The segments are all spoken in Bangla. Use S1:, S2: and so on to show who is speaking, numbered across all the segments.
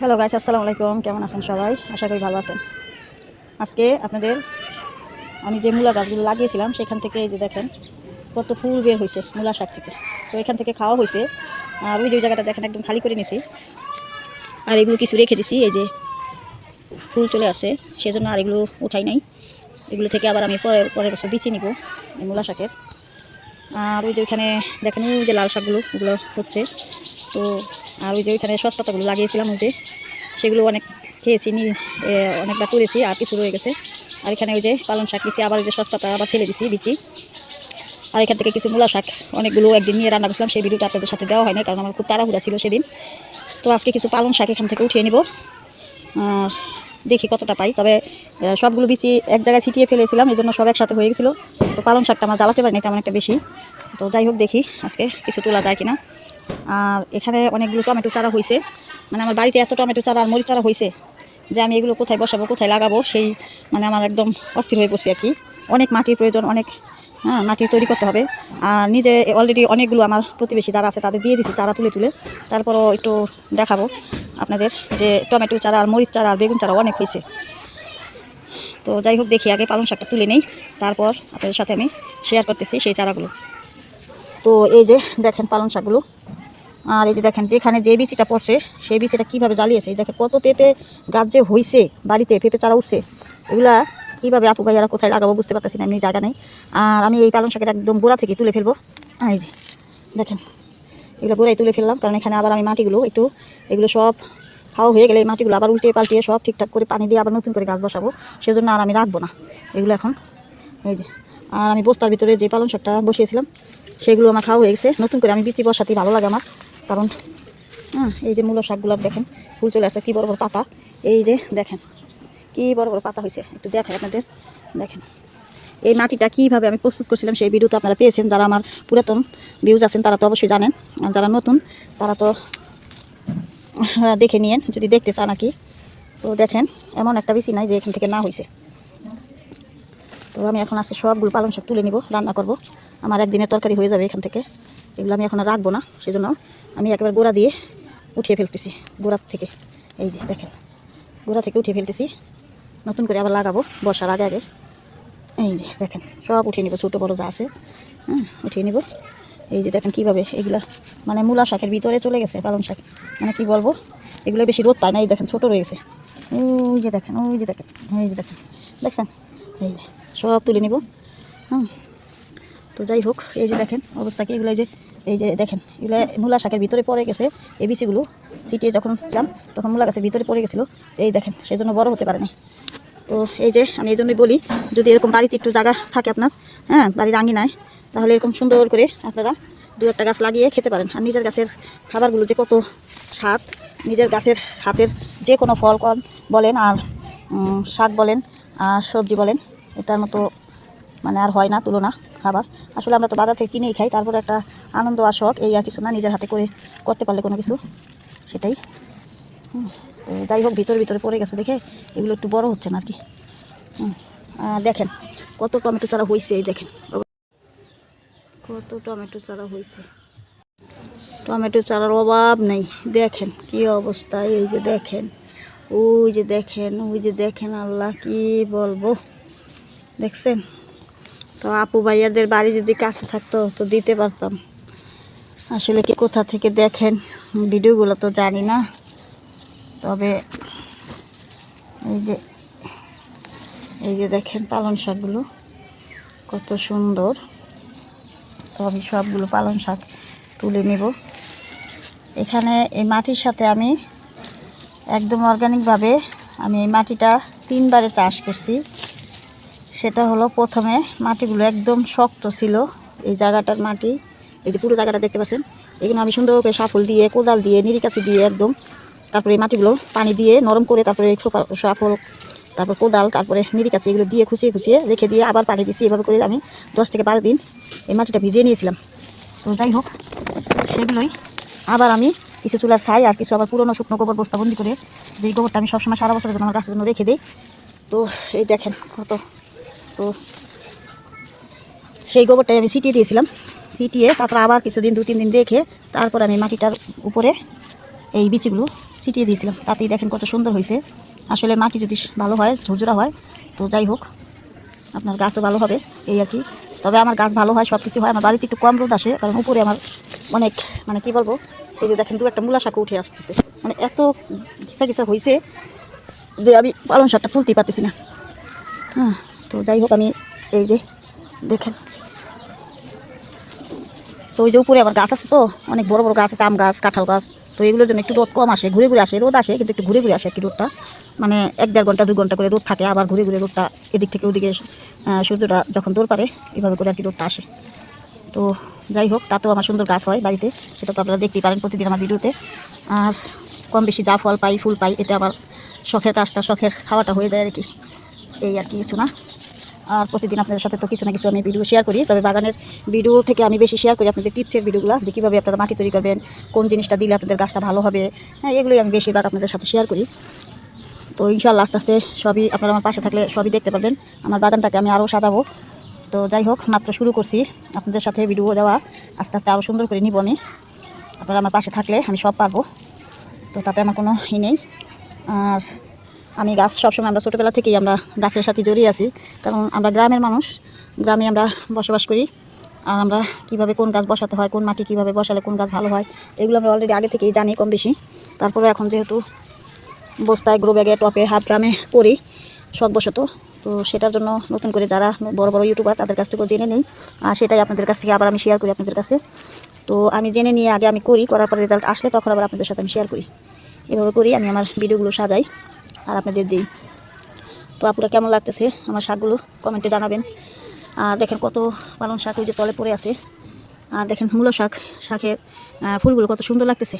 S1: হ্যালো গাইস আসসালামু আলাইকুম। কেমন আছেন সবাই? আশা করি ভালো আছেন। আজকে আপনাদের আমি যে মূলা গাছগুলো লাগিয়েছিলাম, সেখান থেকে এই যে দেখেন, কত ফুল বের হয়েছে মূলা শাক থেকে। তো এখান থেকে খাওয়া হয়েছে আর ওই যে জায়গাটা দেখেন, একদম খালি করে নিয়েছি আর এগুলো কিছু রেখে দিছি, এই যে ফুল চলে আসছে। সেজন্য আর এগুলো উঠাই নাই। এগুলো থেকে আবার আমি পরের পরের বছর বিচি নিব এই মূলা শাকের। আর ওই যে ওইখানে দেখেন, ওই যে লাল শাকগুলো, ওগুলো হচ্ছে। তো আর ওই যে ওইখানে সস পাতাগুলো লাগিয়েছিলাম ওই যে, সেগুলো অনেক খেয়েছি অনেকবার তুলেছি আর কিছু রয়ে গেছে। আর এখানে ওই যে পালং শাক দিয়েছি আবার ওই যে সস পাতা আবার ফেলে দিছি বিচি আর এখান থেকে কিছু মূলা শাক, অনেকগুলো একদিন নিয়ে রান্না করছিলাম, সেই ভিডিওটা আপনাদের সাথে দেওয়া হয় না কারণ আমার খুব তাড়াহুড়া ছিল সেদিন। তো আজকে কিছু পালং শাক এখান থেকে উঠিয়ে নিব। আর দেখি কতটা পাই, তবে সবগুলো বিচি এক জায়গায় ছিটিয়ে ফেলেছিলাম, এই জন্য সব একসাথে হয়ে গেছিল। তো পালং শাকটা আমার জ্বালাতে পারিনি তেমন একটা বেশি। তো যাই হোক দেখি আজকে কিছু তোলা যায় কিনা। আর এখানে অনেকগুলো টমেটো চারা হয়েছে মানে আমার বাড়িতে এত টমেটো চারা আর মরিচ চারা হয়েছে যে আমি এগুলো কোথায় বসাবো, কোথায় লাগাবো, সেই মানে আমার একদম অস্থির হয়ে পড়ছি আর কি অনেক মাটির প্রয়োজন, অনেক হ্যাঁ মাটি তৈরি করতে হবে। আর নিজে অলরেডি অনেকগুলো আমার প্রতিবেশী যারা আছে তাদের দিয়ে দিছি চারা তুলে তুলে। তারপরও একটু দেখাবো আপনাদের যে টমেটো চারা আর মরিচ চারা আর বেগুন চারা অনেক হয়েছে তো যাই হোক, দেখি আগে পালং শাকটা তুলে নেই। তারপর আপনাদের সাথে আমি শেয়ার করতেছি সেই চারাগুলো। তো এই যে দেখেন পালং শাকগুলো। আর এই যে দেখেন, যেখানে যে বিচিটা পড়ছে, সেই বিচিটা কীভাবে জ্বালিয়েছে? এই দেখেন, কত পেঁপে গাছ যে হয়েছে বাড়িতে, পেঁপে চারা উঠছে, এগুলা কীভাবে আপু ভাইয়ারা কোথায় লাগাবো বুঝতে পারতেছি না, এমনি জায়গা নেই। আর আমি এই পালং শাকের একদম গোড়া থেকে তুলে ফেলব। এই যে, দেখেন, এগুলো গোড়ায় তুলে ফেললাম, কারণ এখানে আবার আমি মাটিগুলো একটু, এগুলো সব খাওয়া হয়ে গেলে এই মাটিগুলো আবার উল্টে পাল্টিয়ে সব ঠিকঠাক করে পানি দিয়ে আবার নতুন করে গাছ বসাবো, সেজন্য আর আমি রাখব না। এগুলো এখন, এই যে, আর আমি বস্তার ভিতরে যে পালং শাকটা বসিয়েছিলাম, সেগুলো আমার খাওয়া হয়ে গেছে। নতুন করে আমি বিচি বসাতেই ভালো লাগে আমার। কারণ হ্যাঁ এই যে মূলো শাকগুলো দেখেন, ফুল চলে আসছে, কী বড় বড় পাতা। এই যে দেখেন, কী বড় বড় পাতা হয়েছে। একটু দেখাই আপনাদের, দেখেন। এই মাটিটা কীভাবে আমি প্রস্তুত করছিলাম সেই ভিডিও তো আপনারা পেয়েছেন। যারা আমার পুরাতন ভিউজ আছেন, তারা তো অবশ্যই জানেন। আর যারা নতুন, তারা তো দেখে নিয়েন, যদি দেখতে চান আর কি। তো দেখেন, এমন একটা বেশি নাই যে এখান থেকে না হয়েছে। তো আমি এখন আছে সবগুলো পালং শাক তুলে নিব, রান্না করব। আমার একদিনের তরকারি হয়ে যাবে এখান থেকে। এগুলো আমি এখন রাখব না, সেজন্য আমি একেবারে গোড়া দিয়ে উঠিয়ে ফেলতেছি, গোড়ার থেকে। এই যে দেখেন, গোড়া থেকে উঠিয়ে ফেলতেছি। নতুন করে আবার লাগাবো বর্ষার আগে আগে। এই যে দেখেন, সব উঠিয়ে নিব, ছোটো বড়ো যা আছে। হ্যাঁ উঠিয়ে নিব। এই যে দেখেন কীভাবে এগুলা মানে মূলা শাকের ভিতরে চলে গেছে, পালং শাক। মানে কি বলব, এগুলো বেশি রোদ পায় না, এই দেখেন ছোটো রয়ে গেছে। ওই যে দেখেন, ওই যে দেখেন, ওই যে দেখেন। দেখছেন? এই যে, সব তুলে নিব। হুম তো যাই হোক, এই যে দেখেন অবস্থা কি? এগুলো যে, এই যে দেখেন, এগুলো মূলা শাকের ভিতরে পড়ে গেছে এই বিচিগুলো ছিটিয়ে যখন ছিলাম তখন মূলা গাছের ভিতরে পড়ে গেছিল। এই দেখেন সেই জন্য বড় হতে পারেনি। তো এই যে আমি এই জন্যই বলি, যদি এরকম বাড়িতে একটু জায়গা থাকে আপনার হ্যাঁ বাড়ির আঙিনায়, তাহলে এরকম সুন্দর করে আপনারা দু একটা গাছ লাগিয়ে খেতে পারেন। আর নিজের গাছের খাবারগুলো যে কত স্বাদ, নিজের গাছের হাতের যে কোনো ফল কল বলেন আর শাক বলেন আর সবজি বলেন, এটার মতো মানে আর হয় না, তুলনা। খাবার। আসলে আমরা তো বাজার থেকে কিনেই খাই, তারপরে একটা আনন্দ আর শখ, এই আর কিছু না, নিজের হাতে করে করতে পারলে কোনো কিছু। সেটাই। যাই হোক, ভিতরে ভিতরে পড়ে গেছে দেখে, এগুলো একটু বড় হচ্ছে না আর কি। দেখেন, কত টমেটো চারা হয়েছে এই দেখেন। কত টমেটো চারা হয়েছে টমেটো চারার অভাব নেই। দেখেন কি অবস্থা, এই যে দেখেন, ওই যে দেখেন, ওই যে দেখেন, আল্লাহ কি বলব। দেখছেন? তো আপু ভাইয়াদের বাড়ি যদি কাছে থাকতো তো দিতে পারতাম। আসলে কি কোথা থেকে দেখেন, ভিডিওগুলো তো জানি না। তবে এই যে এই যে দেখেন পালং শাকগুলো, কত সুন্দর। তো আমি সবগুলো পালং শাক তুলে নেব। এখানে এই মাটির সাথে আমি একদম অর্গানিকভাবে আমি এই মাটিটা তিনবারে চাষ করছি। সেটা হলো প্রথমে মাটিগুলো একদম শক্ত ছিল, এই জায়গাটার মাটি, এই যে পুরো জায়গাটা দেখতে পাচ্ছেন, এখানে আমি সুন্দর করে সাফল দিয়ে, কোদাল দিয়ে নিরিকাছি দিয়ে একদম, তারপরে মাটিগুলো পানি দিয়ে নরম করে তারপরে সাফল, তারপর কোদাল, তারপরে নিরিকাছি এগুলো দিয়ে খুঁচিয়ে খুঁচিয়ে রেখে দিয়ে আবার পানি দিচ্ছি, এভাবে করে আমি দশ থেকে বারো দিন এই মাটিটা ভিজিয়ে নিয়েছিলাম। তো যাই হোক, সেগুলোই আবার আমি কিছু চুলার ছাই আর কিছু আবার পুরনো শুকনো গোবর বস্তাবন্দি করে, যেই গোবরটা আমি সবসময় সারা বছরের জন্য আমার গাছের জন্য রেখে দিই। তো এই দেখেন কত তো সেই গোবরটাই আমি ছিটিয়ে দিয়েছিলাম। ছিটিয়ে তারপর আবার কিছুদিন দু তিন দিন রেখে তারপর আমি মাটিটার উপরে এই বিচিগুলো ছিটিয়ে দিয়েছিলাম। তাতেই দেখেন কত সুন্দর হয়েছে। আসলে মাটি যদি ভালো হয়, ঝুরঝুরা হয়, তো যাই হোক, আপনার গাছও ভালো হবে, এই আর কি। তবে আমার গাছ ভালো হয় সব কিছু হয়। আমার বাড়িতে একটু কম রোদ আসে, কারণ উপরে আমার অনেক মানে কি বলব, এই যে দেখেন দু একটা মূলা শাক উঠে আসতেছে। মানে এত ঘিসা ঘিসা হয়েছে যে আমি পালং শাকটা তুলতেই পারতেছি না। হ্যাঁ। তো যাই হোক, আমি এই যে দেখেন। তো ওই যে উপরে আবার গাছ আছে তো, অনেক বড় বড় গাছ আছে, আম গাছ, কাঁঠাল গাছ। তো এগুলোর জন্য একটু রোদ কম আসে, ঘুরে ঘুরে আসে, রোদ আসে, কিন্তু একটু ঘুরে ঘুরে আসে কি রোদটা। মানে এক দেড় ঘণ্টা, দুই ঘণ্টা করে রোদ থাকে, আবার ঘুরে ঘুরে রোদটা এদিক থেকে ওদিকে সূর্যটা যখন দৌড় পারে, এভাবে করে আর কি রোদটা আসে। তো যাই হোক, তাতেও আমার সুন্দর গাছ হয় বাড়িতে, সেটা তো আপনারা দেখতেই পারেন প্রতিদিন আমার ভিডিওতে। আর কম বেশি যা ফল পাই, ফুল পাই, এটা আমার শখের কাজটা, শখের খাওয়াটা হয়ে যায় আর কি। এই আর কি, কিছু না। আর প্রতিদিন আপনাদের সাথে তো কিছু না কিছু আমি ভিডিও শেয়ার করি। তবে বাগানের ভিডিও থেকে আমি বেশি শেয়ার করি আপনাদের টিপসের ভিডিওগুলো যে কীভাবে আপনারা মাটি তৈরি করবেন, কোন জিনিসটা দিলে আপনাদের গাছটা ভালো হবে। হ্যাঁ এগুলোই আমি বেশিরভাগ আপনাদের সাথে শেয়ার করি। তো ইনশাল্লাহ আস্তে আস্তে সবই আপনারা আমার পাশে থাকলে সবই দেখতে পারবেন। আমার বাগানটাকে আমি আরও সাজাবো। তো যাই হোক, মাত্র শুরু করছি। আপনাদের সাথে ভিডিও দেওয়া আস্তে আস্তে আরও সুন্দর করে নিব আমি। আপনারা আমার পাশে থাকলে আমি সব পারব। তো তাতে আমার কোনো ই নেই। আর আমি গাছ সবসময় আমরা ছোটোবেলা থেকেই আমরা গাছের সাথে জড়িয়ে আছি। কারণ আমরা গ্রামের মানুষ, গ্রামে আমরা বসবাস করি। আর আমরা কীভাবে কোন গাছ বসাতে হয়, কোন মাটি কীভাবে বসালে কোন গাছ ভালো হয়, এগুলো আমরা অলরেডি আগে থেকেই জানি কম বেশি। তারপরে এখন যেহেতু বস্তায় গ্রো ব্যাগে টপে হাফ ড্রামে করি শখবশত তো সেটার জন্য নতুন করে যারা বড় বড় ইউটিউবার তাদের কাছ থেকেও জেনে নিই। আর সেটাই আপনাদের কাছ থেকে আবার আমি শেয়ার করি আপনাদের কাছে। তো আমি জেনে নিয়ে আগে আমি করি, করার পরে রেজাল্ট আসলে তখন আবার আপনাদের সাথে আমি শেয়ার করি। এভাবে করি, আমি আমার ভিডিওগুলো সাজাই। আর আপনাদের দিই। তো আপুরা কেমন লাগতেছে আমার শাকগুলো? কমেন্টে জানাবেন। আর দেখেন কত পালং শাক ওই যে তলে পড়ে আছে। আর দেখেন মূলো শাক, শাকের ফুলগুলো কত সুন্দর লাগতেছে।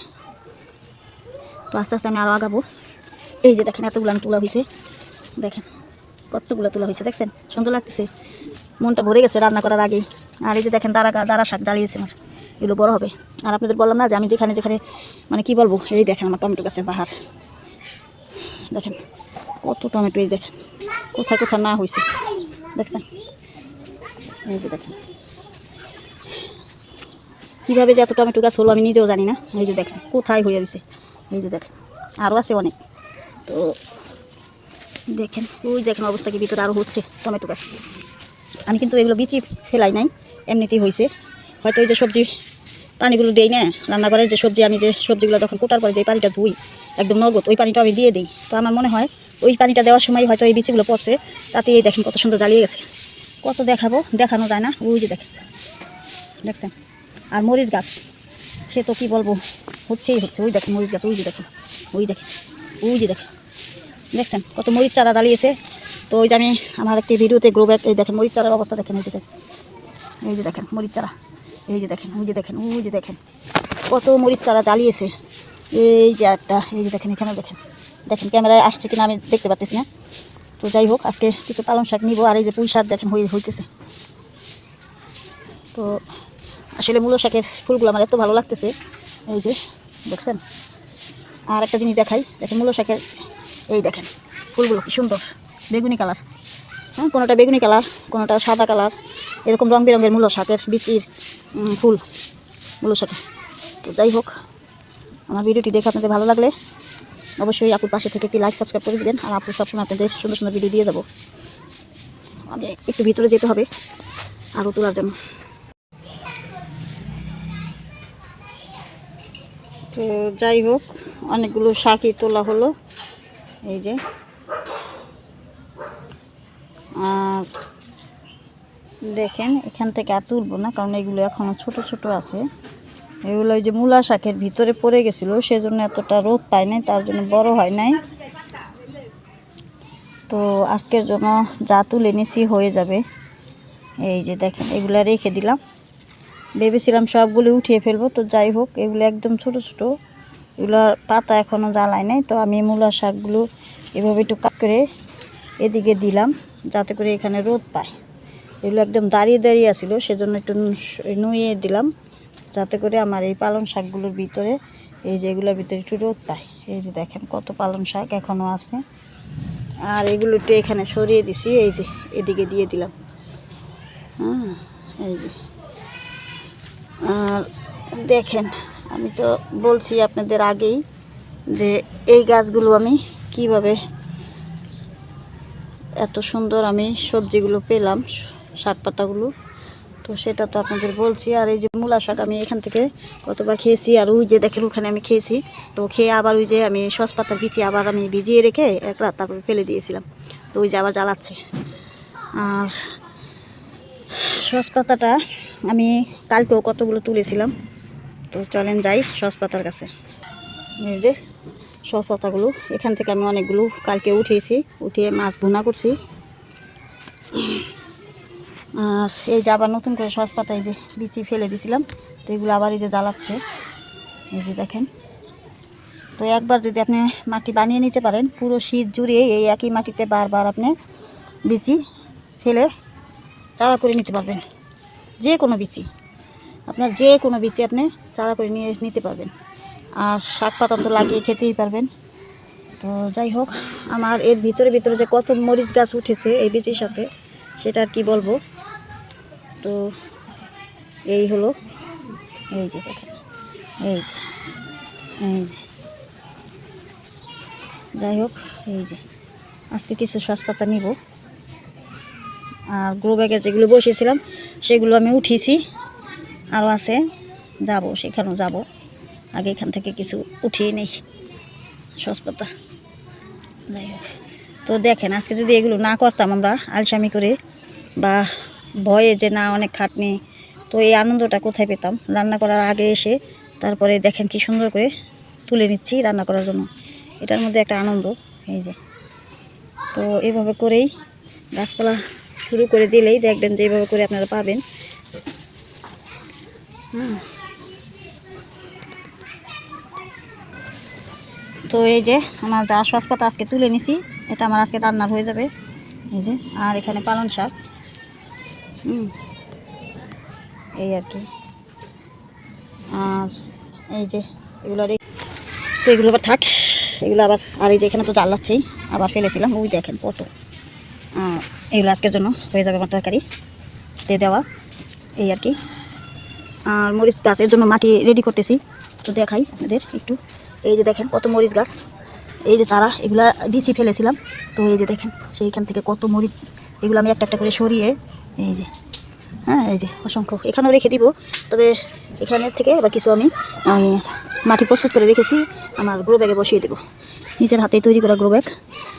S1: তো আস্তে আস্তে আমি আরও আগাবো। এই যে দেখেন এতগুলো আমি তোলা হয়েছে দেখেন কতগুলো তোলা হয়েছে দেখছেন? সুন্দর লাগতেছে। মনটা ভরে গেছে রান্না করার আগেই। আর এই যে দেখেন দাঁড়া দাঁড়া শাক দাঁড়িয়েছে আমার। এগুলো বড় হবে। আর আপনাদের বললাম না যে আমি যেখানে যেখানে মানে কি বলব? এই দেখেন আমার টমেটো গাছের বাহার দেখেন, কত টমেটো এই দেখেন, কোথায় কোথায় না হয়েছে দেখছেন? এই যে দেখেন। কীভাবে যে এত টমেটো গাছ হলো আমি নিজেও জানি না। এই যে দেখেন, কোথায় হয়ে গেছে এই যে দেখেন আরও আছে অনেক। তো দেখেন, ওই দেখেন অবস্থা কি ভিতরে আরও হচ্ছে টমেটো গাছ। আমি কিন্তু এগুলো বিচি ফেলাই নাই, এমনিতেই হয়েছে হয়তো ওই যে সবজি পানিগুলো দেই না রান্নাঘরে যে সবজি, আমি যে সবজিগুলো যখন কোটার পরে যে পানিটা ধুই একদম নগদ, ওই পানিটা আমি দিয়ে দিই। তো আমার মনে হয় ওই পানিটা দেওয়ার সময় হয়তো এই বিচিগুলো পড়ছে তাতে এই দেখেন কত সুন্দর জ্বালিয়ে গেছে। কত দেখাবো? দেখানো যায় না। ওই যে দেখেন। দেখছেন? আর মরিচ গাছ, সে তো কি বলব? হচ্ছেই হচ্ছে। ওই দেখেন মরিচ গাছ, ওই যে দেখেন। ওই দেখেন। ওই যে দেখেন। দেখছেন? কত মরিচ চারা দাঁড়িয়েছে তো ওই যে আমি আমার একটি ভিডিওতে গ্রো ব্যাগ এই দেখেন মরিচ চারার অবস্থা দেখেন, এই যে দেখেন। এই যে দেখেন, মরিচ চারা। এই যে দেখেন, ওই যে দেখেন, ওই যে দেখেন। কত মরিচ চারা জ্বালিয়েছে। এই যে একটা, এই যে দেখেন এখানে, দেখেন। দেখেন, ক্যামেরায় আসছে কিনা আমি দেখতে পাচ্ছি না। তো যাই হোক, আজকে কিছু পালং শাক নিবো আর এই যে পুঁই শাক দেখেন হয়ে হইতেছে। তো আসলে মূলো শাকের ফুলগুলো আমার এত ভালো লাগতেছে। এই যে, দেখছেন? আর একটা জিনিস দেখাই। দেখেন মূলো শাকের, এই দেখেন, ফুলগুলো কি সুন্দর, বেগুনি কালার। হ্যাঁ কোনোটা বেগুনি কালার, কোনোটা সাদা কালার। এরকম রং বেরঙের মূলো শাকের বিচির ফুল, মূলো শাকের তো যাই হোক আমার ভিডিওটি দেখে আপনাদের ভালো লাগলে অবশ্যই আপুর পাশে থেকে একটি লাইক সাবস্ক্রাইব করে দিবেন। আর আপু সবসময় আপনাদের সুন্দর সুন্দর ভিডিও দিয়ে যাব। আমি একটু ভিতরে যেতে হবে আরও তোলার জন্য। তো যাই হোক, অনেকগুলো শাকই তোলা হলো। এই যে। আর দেখেন, এখান থেকে আর তুলবো না, কারণ এগুলো এখনও ছোট ছোট আছে। এগুলো ওই যে মূলা শাকের ভিতরে পড়ে গেছিল, সেজন্য এতটা রোদ পায় নাই, তার জন্য বড় হয় নাই। তো আজকের জন্য যা তুলে নিছি হয়ে যাবে। এই যে দেখেন, এগুলো রেখে দিলাম। ভেবেছিলাম সবগুলো উঠিয়ে ফেলব, তো যাই হোক, এগুলো একদম ছোট ছোট। এগুলোর পাতা এখনও জ্বালায় নাই, তো আমি মূলা শাকগুলো এভাবে একটু কাট করে এদিকে দিলাম, যাতে করে এখানে রোদ পায়। এগুলো একদম দাঁড়িয়ে দাঁড়িয়ে আসিল সেজন্য একটু নুয়ে দিলাম। যাতে করে আমার এই পালং শাকগুলোর ভিতরে, এই যে এগুলোর ভিতরে একটু রোদ পায় এই যে দেখেন কত পালং শাক এখনও আছে। আর এগুলো একটু এখানে সরিয়ে দিছি, এই যে এদিকে দিয়ে দিলাম। হ্যাঁ এই যে। আর দেখেন, আমি তো বলছি আপনাদের আগেই যে এই গাছগুলো আমি কীভাবে এত সুন্দর আমি সবজিগুলো পেলাম, শাক পাতাগুলো। তো সেটা তো আপনাদের বলছি, আর এই যে মূলা শাক আমি এখান থেকে কতবার খেয়েছি, আর ওই যে দেখেন ওখানে আমি খেয়েছি। তো খেয়ে আবার ওই যে আমি সস পাতার বিচি আবার আমি ভিজিয়ে রেখে এক রাত তারপরে ফেলে দিয়েছিলাম। তো ওই যে আবার জ্বালাচ্ছে। আর সস পাতাটা আমি কালকেও কতগুলো তুলেছিলাম। তো চলেন যাই সস পাতার কাছে। এই যে সস পাতাগুলো, এখান থেকে আমি অনেকগুলো কালকে উঠিয়েছি, উঠিয়ে মাছ ভুনা করছি। আর এই যে আবার নতুন করে সস পাতায় যে বিচি ফেলে দিছিলাম, তো এগুলো আবার এই যে জ্বালাচ্ছে। এই যে দেখেন। তো একবার যদি আপনি মাটি বানিয়ে নিতে পারেন, পুরো শীত জুড়ে এই একই মাটিতে বারবার আপনি বিচি ফেলে চারা করে নিতে পারবেন। যে কোনো বিচি। আপনার যে কোনো বিচি আপনি চারা করে নিয়ে নিতে পারবেন। আর শাক পাতা তো লাগিয়ে খেতেই পারবেন। তো যাই হোক, আমার এর ভিতরে ভিতরে যে কত মরিচ গাছ উঠেছে এই বিচির সাথে, সেটা আর কি বলব? তো এই হলো, এই যে এই যে এই যে। যাই হোক, এই যে, আজকে কিছু সস পাতা নিব। আর গ্রো ব্যাগে যেগুলো বসেছিলাম, সেগুলো আমি উঠিয়েছি আরও আছে, যাব, সেখানেও যাব। আগে এখান থেকে কিছু উঠিয়ে নেই সসপাতা। যাই হোক। তো দেখেন, আজকে যদি এগুলো না করতাম আমরা আলসামি করে বা ভয়ে যে না, অনেক খাটনি। তো এই আনন্দটা কোথায় পেতাম? রান্না করার আগে এসে তারপরে দেখেন কি সুন্দর করে তুলে নিচ্ছি রান্না করার জন্য। এটার মধ্যে একটা আনন্দ, এই যে। তো এভাবে করেই গাছপালা শুরু করে দিলেই দেখবেন যে এইভাবে করে আপনারা পাবেন। হুম। তো এই যে আমার যা সসপাতা আজকে তুলে নিছি, এটা আমার আজকে রান্নার হয়ে যাবে। এই যে, আর এখানে পালং শাক। হুম। এই আর কি। আর এই যে এগুলো রে- তো এগুলো আবার থাক, এগুলো আবার আর এই যে এখানে তো জ্বালাচ্ছেই, আবার ফেলেছিলাম, ওই দেখেন কত এগুলো আজকের জন্য হয়ে যাবে আমার তরকারি। দিয়ে দেওয়া, এই আর কি। আর মরিচ গাছের জন্য মাটি রেডি করতেছি। তো দেখাই আপনাদের একটু। এই যে দেখেন কত মরিচ গাছ। এই যে চারা, এগুলা বিচি ফেলেছিলাম। তো এই যে দেখেন, সেইখান থেকে কত মরিচ এগুলো আমি একটা একটা করে সরিয়ে এই যে হ্যাঁ এই যে, অসংখ্য। এখানেও রেখে দিব, তবে এখানের থেকে এবার কিছু আমি মাটি প্রস্তুত করে রেখেছি, আমার গ্রো ব্যাগে বসিয়ে দেবো। নিজের হাতে তৈরি করা গ্রো ব্যাগ,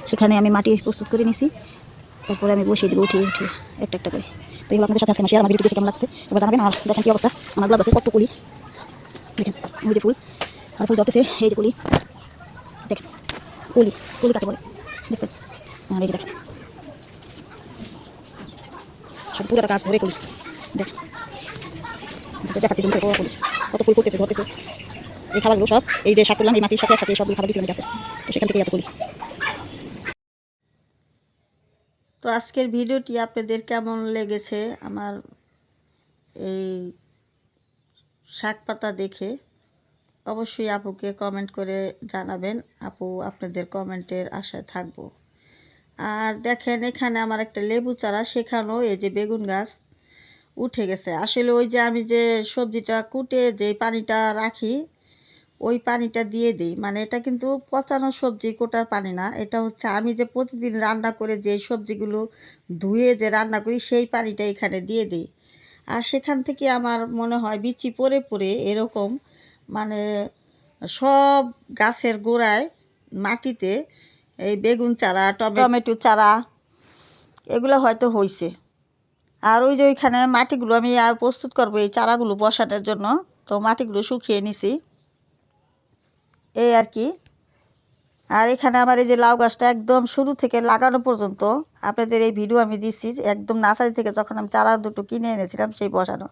S1: সেখানে আমি মাটি প্রস্তুত করে নিছি, তারপরে আমি বসিয়ে দেবো উঠিয়ে উঠিয়ে, একটা একটা করে। তো এগুলো আপনাদের সাথে আমার শেয়ার আমার ভিডিও কেমন লাগছে এবার জানাবেন, আর দেখেন কি অবস্থা, আমার ব্লগ আছে কত কুলি। দেখেন, ওই যে ফুল, আর ফুল জটেছে এই যে কুলি, দেখেন, কুলি কুলি কাকে বলে, দেখছেন? আর এই যে দেখেন গাছ ভরে কুলি দেখেন দেখাচ্ছি জমি থেকে কত ফুল ধরতেছে এই খাবারগুলো সব এই যে এই মাটির সাথে একসাথে সবগুলো খাবার তো সেখান থেকে এত কুলি তো আজকের ভিডিওটি আপনাদের কেমন লেগেছে? আমার এই শাক পাতা দেখে অবশ্যই আপুকে কমেন্ট করে জানাবেন। আপু, আপনাদের কমেন্টের আশায় থাকব। আর দেখেন এখানে আমার একটা লেবু চারা সেখানেও এই যে বেগুন গাছ উঠে গেছে। আসলে ওই যে আমি যে সবজিটা কুটে যে পানিটা রাখি, ওই পানিটা দিয়ে দিই। মানে এটা কিন্তু পচানো সবজি, কোটার পানি না। এটা হচ্ছে আমি যে প্রতিদিন রান্না করে যে সবজিগুলো ধুয়ে যে রান্না করি, সেই পানিটা এখানে দিয়ে দিই। আর সেখান থেকে আমার মনে হয় বিচি পড়ে পড়ে এরকম মানে সব গাছের গোড়ায় মাটিতে এই বেগুন চারা, টমেটো চারা, এগুলো হয়তো হয়েছে আর ওই যে ওইখানে মাটিগুলো আমি আর প্রস্তুত করব এই চারাগুলো বসানোর জন্য। তো মাটিগুলো শুকিয়ে নিছি। এই আর কি। আর এখানে আমার এই যে লাউ গাছটা একদম শুরু থেকে লাগানো পর্যন্ত আপনাদের এই ভিডিও আমি দিচ্ছি একদম নার্সারি থেকে যখন আমি চারা দুটো কিনে এনেছিলাম সেই বসানো।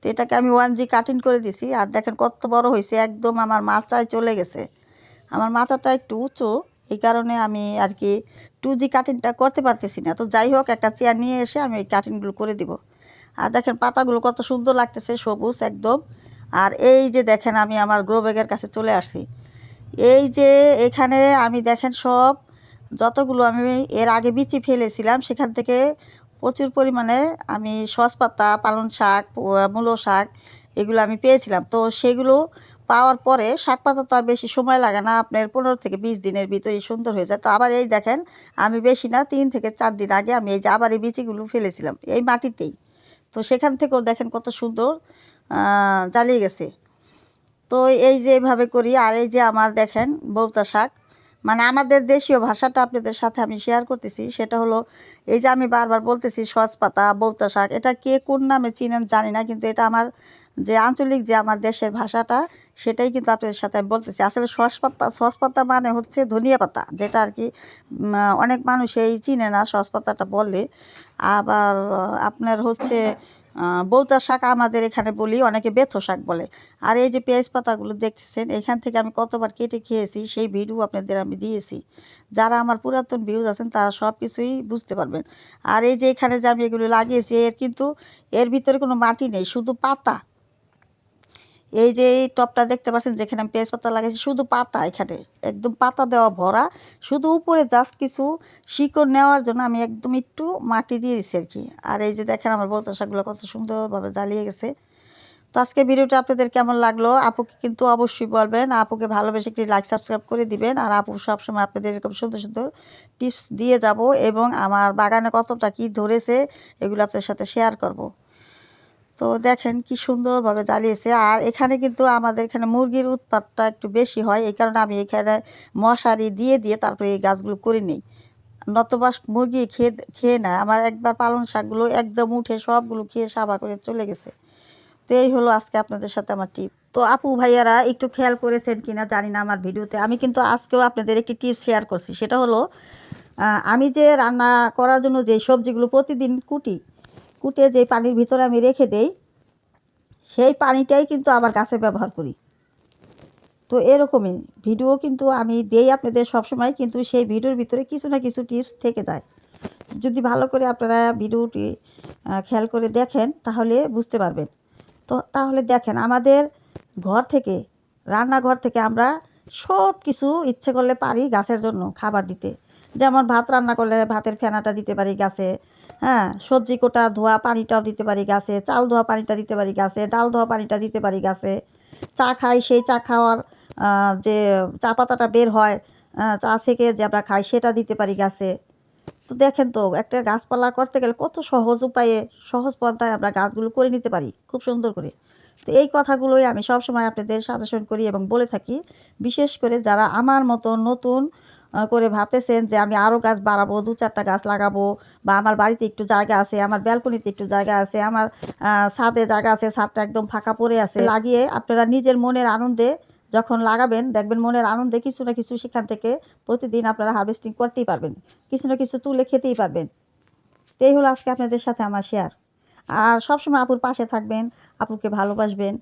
S1: তো এটাকে আমি ওয়ান জি কাটিং করে দিছি। আর দেখেন কত বড় হয়েছে, একদম আমার মাচায় চলে গেছে। আমার মাচাটা একটু উঁচু। এই কারণে আমি আর কি টু জি কাটিংটা করতে পারতেছি না। তো যাই হোক, একটা চেয়ার নিয়ে এসে আমি এই কাটিংগুলো করে দিব। আর দেখেন, পাতাগুলো কত সুন্দর লাগতেছে, সবুজ একদম। আর এই যে দেখেন, আমি আমার গ্রো ব্যাগের কাছে চলে আসছি। এই যে এখানে আমি দেখেন সব, যতগুলো আমি এর আগে বিচি ফেলেছিলাম, সেখান থেকে প্রচুর পরিমাণে আমি সস পাতা, পালং শাক মূলো শাক, এগুলো আমি পেয়েছিলাম। তো সেগুলো পাওয়ার পরে শাক পাতা তো আর বেশি সময় লাগে না, আপনার পনেরো থেকে বিশ দিনের ভিতরে সুন্দর হয়ে যায়। তো আবার এই দেখেন, আমি বেশি না, তিন থেকে চার দিন আগে আমি এই যে আবার এই বিচিগুলো ফেলেছিলাম, এই মাটিতেই। তো সেখান থেকেও দেখেন কত সুন্দর জ্বালিয়ে গেছে। তো এই যে এইভাবে করি, আর এই যে আমার দেখেন বৌতা শাক মানে আমাদের দেশীয় ভাষাটা আপনাদের সাথে আমি শেয়ার করতেছি, সেটা হলো এই যে আমি বারবার বলতেছি সস পাতা বৌতা শাক, এটা কে কোন নামে চিনেন জানি না, কিন্তু এটা আমার যে আঞ্চলিক যে আমার দেশের ভাষাটা, সেটাই কিন্তু আপনাদের সাথে আমি বলতেছি। আসলে সস পাতা সস পাতা মানে হচ্ছে ধনিয়া পাতা, যেটা আর কি অনেক মানুষ এই চিনে না সস পাতাটা বলে। আবার আপনার হচ্ছে বৌতা শাক আমাদের এখানে বলি, অনেকে বেথ শাক বলে। আর এই যে পেঁয়াজ পাতাগুলো দেখছেন এখান থেকে আমি কতবার কেটে খেয়েছি, সেই ভিডিও আপনাদের আমি দিয়েছি। যারা আমার পুরাতন ভিউজ আছেন, তারা সব কিছুই বুঝতে পারবেন। আর এই যে এখানে যে আমি এগুলো লাগিয়েছি, এর কিন্তু, এর ভিতরে কোনো মাটি নেই, শুধু পাতা। এই যে এই টপটা দেখতে পাচ্ছেন, যেখানে আমি পেঁয়াজ পাতা লাগিয়েছি শুধু পাতা এখানে, একদম পাতা দেওয়া ভরা। শুধু উপরে জাস্ট কিছু শিকড় নেওয়ার জন্য আমি একদম একটু মাটি দিয়ে দিচ্ছি আর কি। আর এই যে দেখেন আমার বলতে শাকগুলো কত সুন্দরভাবে জ্বালিয়ে গেছে। তো আজকে ভিডিওটা আপনাদের কেমন লাগল? আপুকে কিন্তু অবশ্যই বলবেন, আপুকে ভালোবেসে একটি লাইক সাবস্ক্রাইব করে দিবেন। আর আপু সবসময় আপনাদের এরকম সুন্দর সুন্দর টিপস দিয়ে যাব এবং আমার বাগানে কতটা কি ধরেছে, এগুলো আপনাদের সাথে শেয়ার করব। তো দেখেন কি সুন্দরভাবে জ্বালিয়েছে। আর এখানে কিন্তু আমাদের এখানে মুরগির উৎপাদটা একটু বেশি হয়, এই কারণে আমি এখানে মশারি দিয়ে দিয়ে তারপরে এই গাছগুলো করে নিই। নতবা মুরগি খেয়ে খেয়ে নেয়। আমার একবার পালং শাকগুলো একদম উঠে সবগুলো খেয়ে সাবা করে চলে গেছে। তো এই হলো আজকে আপনাদের সাথে আমার টিপ। তো আপু ভাইয়ারা একটু খেয়াল করেছেন কিনা জানি না আমার ভিডিওতে। আমি কিন্তু আজকেও আপনাদের একটি টিপস শেয়ার করছি। সেটা হলো আমি যে রান্না করার জন্য যে সবজিগুলো প্রতিদিন কুটি কুটে যে পানির ভিতরে আমি রেখে দেই, সেই পানিটাই কিন্তু আবার গাছে ব্যবহার করি। তো এরকমই ভিডিও কিন্তু আমি দেই আপনাদের সবসময়, কিন্তু সেই ভিডিওর ভিতরে কিছু না কিছু টিপস থেকে যায়। যদি ভালো করে আপনারা ভিডিওটি খেয়াল করে দেখেন, তাহলে বুঝতে পারবেন। তো তাহলে দেখেন, আমাদের ঘর থেকে, রান্নাঘর থেকে আমরা সব কিছু ইচ্ছে করলে পারি গাছের জন্য খাবার দিতে। যেমন ভাত রান্না করলে ভাতের ফেনাটা দিতে পারি গাছে হ্যাঁ? সবজি কোটা ধোয়া পানিটাও দিতে পারি গাছে, চাল ধোয়া পানিটা দিতে পারি গাছে, ডাল ধোয়া পানিটা দিতে পারি গাছে। চা খাই, সেই চা খাওয়ার যে চা পাতাটা বের হয় চা থেকে যে আমরা খাই সেটা দিতে পারি গাছে। তো দেখেন তো, একটা গাছপালা করতে গেলে কত সহজ উপায়ে, সহজ পন্থায় আমরা গাছগুলো করে নিতে পারি, খুব সুন্দর করে। তো এই কথাগুলোই আমি সবসময় আপনাদের সাজেশন করি এবং বলে থাকি। বিশেষ করে যারা আমার মতো নতুন করে ভাবতেছেন যে আমি আরও গাছ বাড়াবো, দু চারটা গাছ লাগাবো বা আমার বাড়িতে একটু জায়গা আছে, আমার ব্যালকনিতে একটু জায়গা আছে, আমার ছাদে জায়গা আছে, ছাদটা একদম ফাঁকা পড়ে আছে। লাগিয়ে আপনারা নিজের মনের আনন্দে যখন লাগাবেন, দেখবেন মনের আনন্দে কিছু না কিছু সেখান থেকে প্রতিদিন আপনারা হারভেস্টিং করতেই পারবেন, কিছু না কিছু তুলে খেতেই পারবেন। তো এই হলো আজকে আপনাদের সাথে আমার শেয়ার আর সবসময় আপুর পাশে থাকবেন, আপুকে ভালোবাসবেন।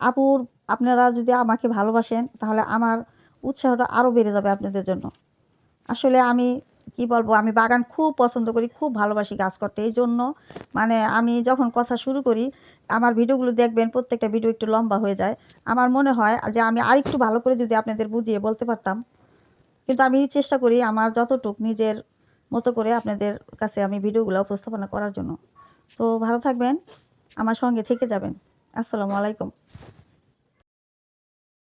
S1: আপুর, আপনারা যদি আমাকে ভালোবাসেন, তাহলে আমার উৎসাহটা আরও বেড়ে যাবে আপনাদের জন্য। আসলে আমি কি বলব, আমি বাগান খুব পছন্দ করি, খুব ভালোবাসি গাছ করতে। এই জন্য মানে আমি যখন কথা শুরু করি, আমার ভিডিওগুলো দেখবেন, প্রত্যেকটা ভিডিও একটু লম্বা হয়ে যায়। আমার মনে হয় যে আমি আরেকটু ভালো করে যদি আপনাদের বুঝিয়ে বলতে পারতাম, কিন্তু আমি চেষ্টা করি আমার যতটুক নিজের মতো করে আপনাদের কাছে আমি ভিডিওগুলো উপস্থাপনা করার জন্য। তো ভালো থাকবেন, আমার সঙ্গে থেকে যাবেন। আসসালামু আলাইকুম।